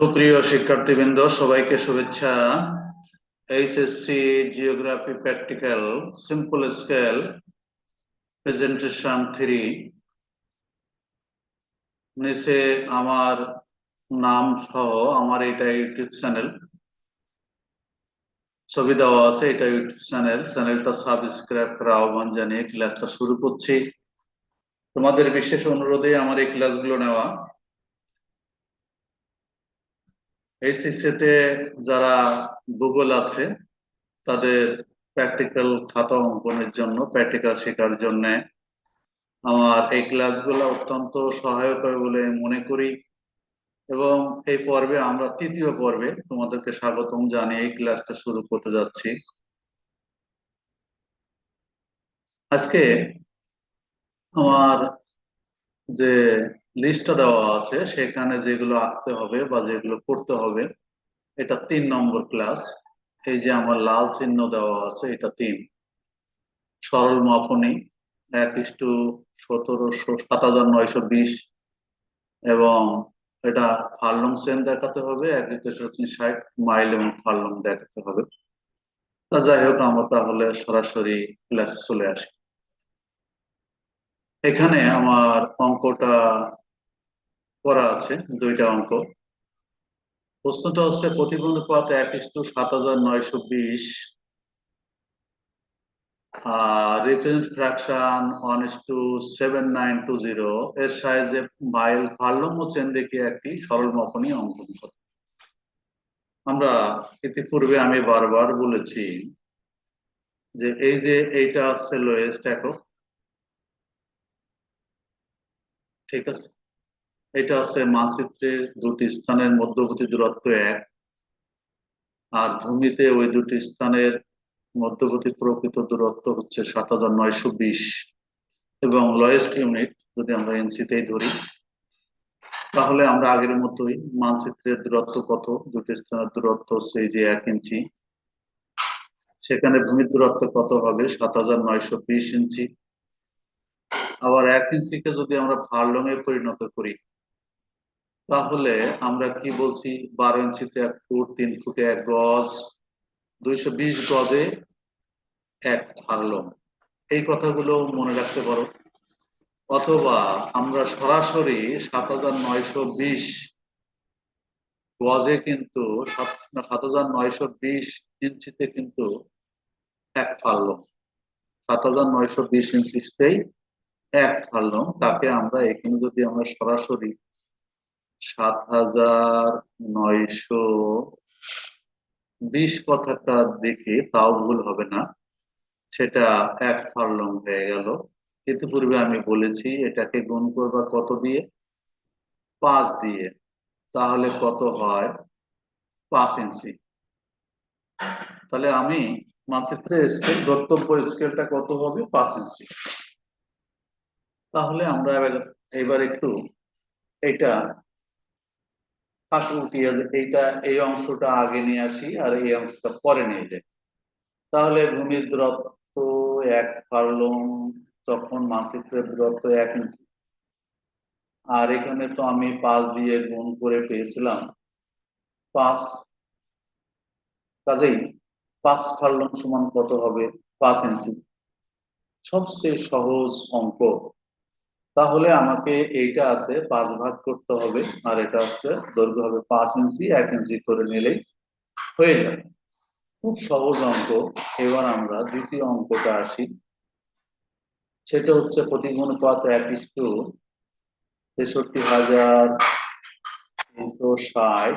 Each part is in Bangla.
সুপ্রিয় শিক্ষার্থীবৃন্দ, সবাইকে শুভেচ্ছা। HSC geography practical simple scale presentation three নিচে আমার নাম সহ আমার এটা ইউটিউব চ্যানেল। ছবি দেওয়া আছে এটা ইউটিউব চ্যানেল। চ্যানেলটা সাবস্ক্রাইব করা আহ্বান জানিয়ে ক্লাসটা শুরু করছি। তোমাদের বিশেষ অনুরোধে আমার এই ক্লাসগুলো নেওয়া। এইচএসসিতে যারা ভূগোল আছে, তাদের প্র্যাকটিক্যাল খাতা অঙ্কনের জন্য প্র্যাকটিক্যাল শেখার জন্য আমার এই ক্লাসগুলো অত্যন্ত সহায়ক হবে বলে মনে করি। এবং এই পর্বে আমরা তৃতীয় পর্বে তোমাদেরকে স্বাগতম জানিয়ে এই ক্লাসটা শুরু করতে যাচ্ছি। আজকে আমার যে লিস্টটা দেওয়া আছে, সেখানে যেগুলো আঁকতে হবে বা যেগুলো করতে হবে, এটা তিন নম্বর ক্লাস এই যে আমার লাল চিহ্ন দেওয়া আছে, এটা তিন। সরল মাপনী, এক ইস্টু সতেরোশো সাত হাজার নয়শো বিশ। এবং এটা ফার্লং সেন দেখাতে হবে, এক ষাট মাইল এবং ফার্লং দেখাতে হবে। তা যাই হোক, আমরা তাহলে সরাসরি ক্লাস চলে আসি। এখানে আমার অঙ্কটা করা আছে, দুইটা অঙ্ক। প্রশ্নটা হচ্ছে প্রতিবন্ধ এক ইস্টু সাত হাজার নয়শো বিশ। Represent fraction one seven nine two zero এর মাইল একটি সরল মাপনী অঙ্কন করে আমরা ইতিপূর্বে আমি বারবার বলেছি যে এই যে এইটা আসছে লোয়েস্ট একক ঠিক আছে? এটা আছে মানচিত্রের দুটি স্থানের মধ্যবর্তী দূরত্ব এক। আর ভূমিতে ওই দুটি স্থানের মধ্যবর্তী প্রকৃত দূরত্ব হচ্ছে সাত হাজার নয়শো বিশ। এবং লয়েস্ট ইউনিট যদি আমরা এনসিতেই ধরি, তাহলে আমরা আগের মতোই মানচিত্রের দূরত্ব কত? দুটি স্থানের দূরত্ব হচ্ছে যে এক ইঞ্চি। সেখানে ভূমির দূরত্ব কত হবে? সাত হাজার নয়শো বিশ ইঞ্চি। আবার এক ইঞ্চিকে যদি আমরা ফার্লং এ পরিণত করি তাহলে আমরা কি বলছি? বারো ইঞ্চিতে এক ফুট, তিন ফুটে এক গজ, দুইশো বিশ গজে এক ফার্লং এই কথাগুলো মনে রাখতে পারো। অথবা আমরা সরাসরি সাত হাজার নয়শো বিশ গজে কিন্তু সাত হাজার নয়শো বিশ ইঞ্চিতে কিন্তু এক ফার্লং সাত হাজার নয়শো বিশ ইঞ্চিতেই এক ফার্লং তাকে আমরা এখানে যদি আমরা সরাসরি সাত হাজার নয়শো বিশ কথাটা দেখে তাও ভুল হবে না। সেটা এক ফার্লং হয়ে গেল। পূর্বে আমি বলেছি, এটাকে গুণ করবা কত দিয়ে? পাঁচ দিয়ে। তাহলে কত হয়? পাঁচ ইঞ্চি। তাহলে আমি মানচিত্রে স্কেল ধর্তব্য স্কেলটা কত হবে? পাঁচ ইঞ্চি। তাহলে আমরা এবার একটু এটা পাশে উঠিয়ে এইটা, এই অংশটা আগে নিয়ে আসি আর এই অংশটা পরে নিয়ে যাই। তাহলে ভূমির দূরত্ব এক ফার্লং তখন মানচিত্রের দূরত্ব এক ইঞ্চি। আর এখানে তো আমি পাঁচ দিয়ে গুণ করে পেয়েছিলাম। পাঁচ কাজেই পাঁচ ফার্লং সমান কত হবে? পাঁচ ইঞ্চি। সবচেয়ে সহজ অঙ্ক তাহলে আমাকে এইটা আছে, পাঁচ ভাগ করতে হবে, আর এটা হচ্ছে দৈর্ঘ্য হবে পাঁচ ইঞ্চি, এক ইঞ্চি করে নিলেই হয়ে যাবে। খুব সহজ অঙ্ক। এবার আমরা দ্বিতীয় অঙ্কটা আসি। সেটা হচ্ছে প্রতিগুণপাত এক ইস্টু তেষট্টি হাজার তিনশো ষাট।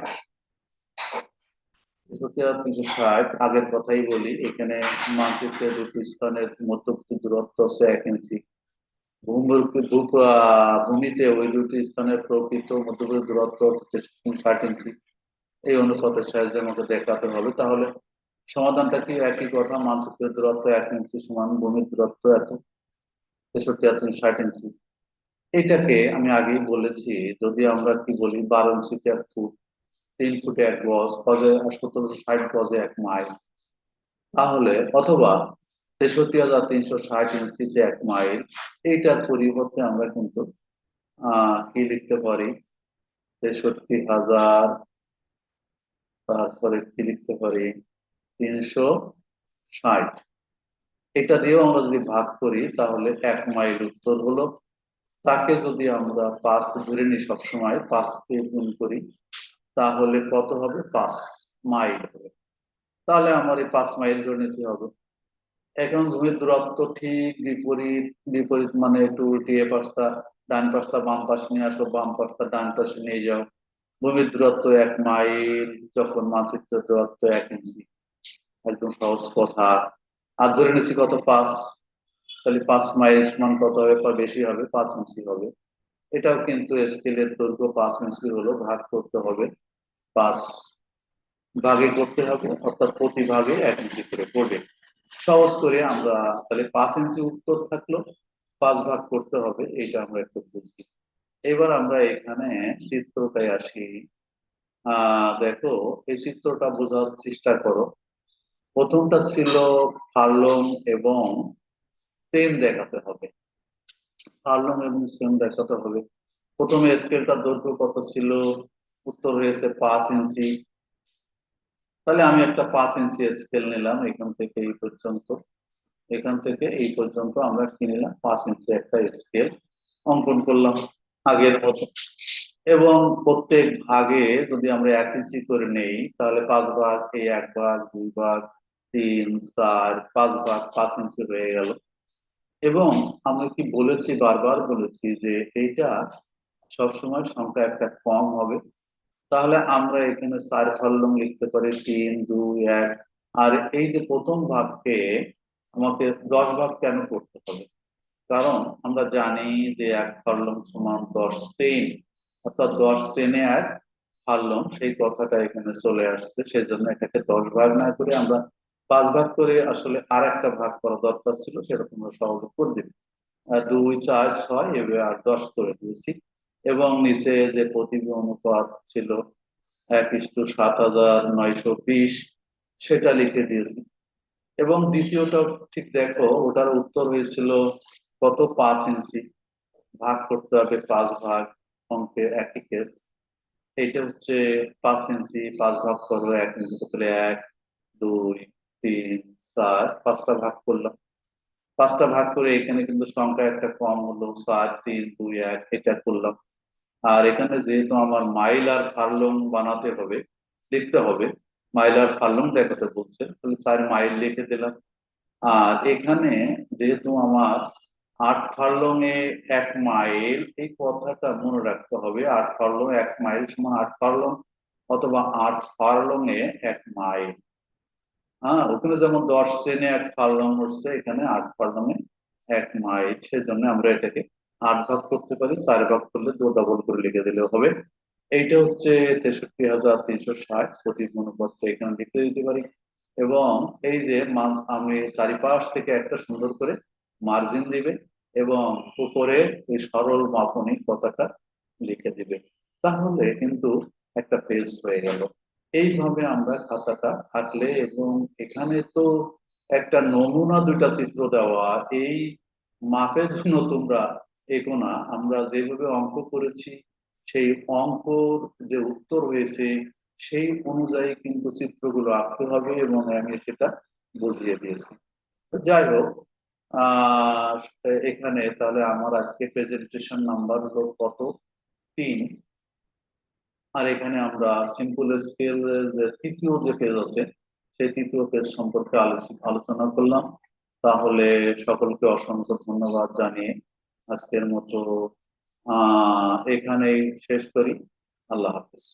তেষট্টি হাজার তিনশো ষাট, আগের কথাই বলি, এখানে মানচিত্রে দুটি স্থানের মধ্যবর্তী দূরত্ব হচ্ছে এক ইঞ্চি। ভূমিতে ওই দুটি স্থানের প্রকৃত মধ্যবর্তী দূরত্ব ষাট ইঞ্চি। এই অনুপাতের সাহায্যে আমাকে দেখাতে হবে। তাহলে সমাধানটা কি? একই কথা, মানচিত্রের দূরত্ব এক ইঞ্চি সমান, ভূমির দূরত্ব এত, তেষট্টি হাজার ষাট ইঞ্চি। এটাকে আমি আগেই বলেছি, যদি আমরা কি বলি, বারো ইঞ্চিতে এক ফুট, তিন ফুটে এক গজ, গজে সতেরোশো ষাট গজে এক মাইল। তাহলে অথবা তেষট্টি হাজার তিনশো ষাট ইঞ্চিতে এক মাইল এইটার পরিবর্তে আমরা কিন্তু কি লিখতে পারি? তেষট্টি হাজার, তারপরে কি লিখতে পারি? তিনশো ষাট। এটা দিয়েও আমরা যদি ভাগ করি, তাহলে এক মাইল উত্তর হলো। তাকে যদি আমরা পাঁচ ধরে নিই সবসময়, পাঁচ দিয়ে গুণ করি, তাহলে কত হবে? পাঁচ মাইল হবে। তাহলে আমার এই পাঁচ মাইল ধরে নিতে হবে। এখন ভূমির দূরত্ব ঠিক বিপরীত বিপরীত মানে একটু উল্টিয়ে পাশটা ডান পাশটা বাম পাশে নিয়ে আসো, বাম পাশটা ডান পাশে নিয়ে যাও। ভূমির দূরত্ব এক মাইল, যখন মানচিত্রের দূরত্ব এক ইঞ্চি। একদম সহজ কথা। আর ধরে নিচ্ছি কত পাঁচ, তাহলে পাঁচ মাইল সমান কত হবে? বা বেশি হবে, পাঁচ ইঞ্চি হবে। এটাও কিন্তু স্কেলের দৈর্ঘ্য পাঁচ ইঞ্চি হলো ভাগ করতে হবে। পাঁচ ভাগে করতে হবে, অর্থাৎ প্রতি ভাগে এক ইঞ্চি করে পড়বে সহজ করে আমরা তাহলে পাঁচ ইঞ্চি উত্তর থাকল, পাঁচ ভাগ করতে হবে এটা আমরা একটু বুঝি। এবার আমরা এখানে চিত্রটায় আসি। দেখো, এই চিত্রটা বোঝার চেষ্টা করো। প্রথমটা ছিল ফার্লং এবং সেম দেখাতে হবে। ফার্লং এবং সেম দেখাতে হবে। প্রথমে স্কেলটার দৈর্ঘ্য কত ছিল? উত্তর হয়েছে পাঁচ ইঞ্চি। তাহলে আমি একটা পাঁচ ইঞ্চি স্কেল নিলাম, এখান থেকে এই পর্যন্ত। এখান থেকে এই পর্যন্ত আমরা কি নিলাম? পাঁচ ইঞ্চি একটা স্কেল অঙ্কন করলাম আগের মতো। এবং প্রত্যেক ভাগে যদি আমরা এক ইঞ্চি করে নেই, তাহলে পাঁচ ভাগ এই এক ভাগ, দুই ভাগ, তিন, চার, পাঁচ ভাগ পাঁচ ইঞ্চি হয়ে গেল। এবং আমরা কি বলেছি, বারবার বলেছি যে এইটা সবসময় সংখ্যা একটা কম হবে। তাহলে আমরা এখানে চার ফাল্লং লিখতে পারি তিন, দুই, এক। আর এই যে প্রথম ভাগকে আমাকে দশ ভাগ কেন করতে হবে? কারণ আমরা জানি যে এক ফাল্লং সমান দশ সেন অর্থাৎ দশ সেনে এক ফাল্লং সেই কথাটা এখানে চলে আসছে। সেই জন্য এটাকে দশ ভাগ না করে আমরা পাঁচ ভাগ করে আসলে আর একটা ভাগ করা দরকার ছিল, সেটা তোমরা সহজে করে দিবে। দুই, চার, ছয়, এভাবে আর দশ করে দিয়েছি। এবং নিচে যে প্রতিবি অনুপাত ছিল, এক ইস্টু সাত হাজার নয়শো বিশ, সেটা লিখে দিয়েছি। এবং দ্বিতীয়টা ঠিক দেখো, ওটার উত্তর হয়েছিল কত? পাঁচ ইঞ্চি। ভাগ করতে হবে পাঁচ ভাগ অঙ্কে একই কেস এইটা হচ্ছে পাঁচ ইঞ্চি, পাঁচ ভাগ করব এক ইঞ্চি এক, দুই, তিন, চার, পাঁচটা ভাগ করলাম। পাঁচটা ভাগ করে এখানে কিন্তু সংখ্যা একটা কম হলো, চার, তিন, দুই, এক, এটা করলাম। আর এখানে যেহেতু আমার মাইল আর ফার্লং বানাতে হবে, লিখতে হবে, মাইল আর ফার্লং দেখাতে বলছে, তাহলে চার মাইল লিখে দিলাম। আর এখানে যেহেতু আমার আট ফার্লং এ এক মাইল, এই কথাটা মনে রাখতে হবে, আট ফার্লং এক মাইল সমান আট ফার্লং অথবা আট ফার্লং এ এক মাইল। হ্যাঁ ওখানে যেমন দশ শ্রেণি এক ফার্লং হচ্ছে এখানে আট ফার্লং এ এক মাইল, সেজন্য আমরা এটাকে আট ভাগ করতে পারি, চার ভাগ করলে দু ডবল করে লিখে দিলেও হবে। এইটা হচ্ছে তেষট্টি হাজার তিনশো ষাট প্রতি অনুপাতটা এখানে লিখে দিতে পারি। এবং এই যে আমি চারিপাশ থেকে একটা সুন্দর করে মার্জিন দিবে এবং উপরে এই সরল মাপনী কথাটা লিখে দিবে। তাহলে কিন্তু একটা পেজ হয়ে গেল। এইভাবে আমরা খাতাটা আঁকলে এবং এখানে তো একটা নমুনা দুইটা চিত্র দেওয়া, এই মাপের জন্য তোমরা এগো না, আমরা যেভাবে অঙ্ক করেছি, সেই অঙ্কর যে উত্তর হয়েছে, সেই অনুযায়ী কিন্তু চিত্রগুলো আঁকতে হবে এবং আমি সেটা বুঝিয়ে দিয়েছি। যাই হোক এখানে তাহলে আমার আজকে প্রেজেন্টেশন নাম্বার হলো কত? তিন। আর এখানে আমরা সিম্পল স্কেল যে তৃতীয় যে পেজ আছে, সেই তৃতীয় পেজ সম্পর্কে আলোচ- আলোচনা করলাম। তাহলে সকলকে অসংখ্য ধন্যবাদ জানিয়ে আজকের মতো আহ এখানেই শেষ করি। আল্লাহ হাফিজ।